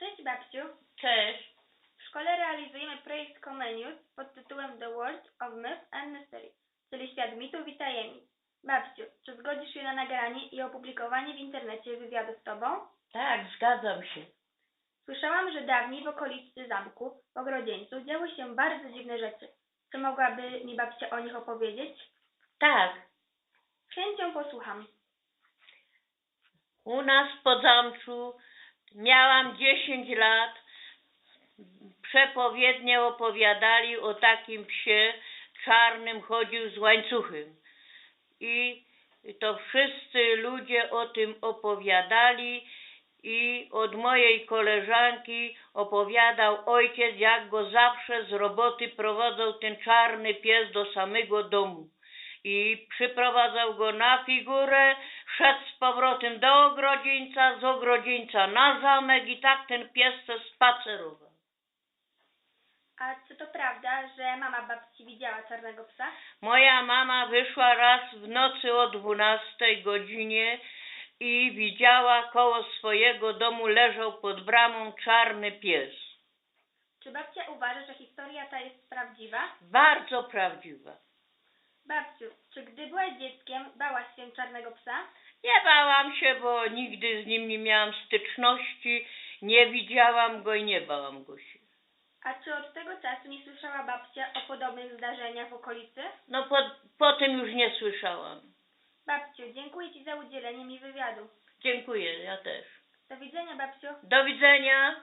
Cześć babciu. Cześć. W szkole realizujemy projekt Comenius pod tytułem The World of Myth and Mystery, czyli Świat mitów i tajemnic. Babciu, czy zgodzisz się na nagranie i opublikowanie w internecie wywiadu z tobą? Tak, zgadzam się. Słyszałam, że dawniej w okolicy zamku, w Ogrodzieńcu, działy się bardzo dziwne rzeczy. Czy mogłaby mi babcia o nich opowiedzieć? Tak, Z chęcią posłucham. u nas po zamczu miałam 10 lat. Przepowiednie opowiadali o takim psie czarnym chodził z łańcuchem. I to wszyscy ludzie o tym opowiadali i od mojej koleżanki opowiadał ojciec, jak go zawsze z roboty prowadzał ten czarny pies do samego domu. I przyprowadzał go na figurę, szedł z powrotem do ogrodzieńca, z ogrodzieńca na zamek i tak ten pies se spacerował. A czy to prawda, że mama babci widziała czarnego psa? Moja mama wyszła raz w nocy o 12 godzinie i widziała koło swojego domu leżał pod bramą czarny pies. Czy babcia uważa, że historia ta jest prawdziwa? Bardzo prawdziwa. Babciu, czy gdy byłaś dzieckiem, bałaś się czarnego psa? Nie bałam się, bo nigdy z nim nie miałam styczności, nie widziałam go i nie bałam go się. A czy od tego czasu nie słyszała babcia o podobnych zdarzeniach w okolicy? No po, po tym już nie słyszałam. Babciu, dziękuję Ci za udzielenie mi wywiadu. Dziękuję, ja też. Do widzenia, babciu. Do widzenia.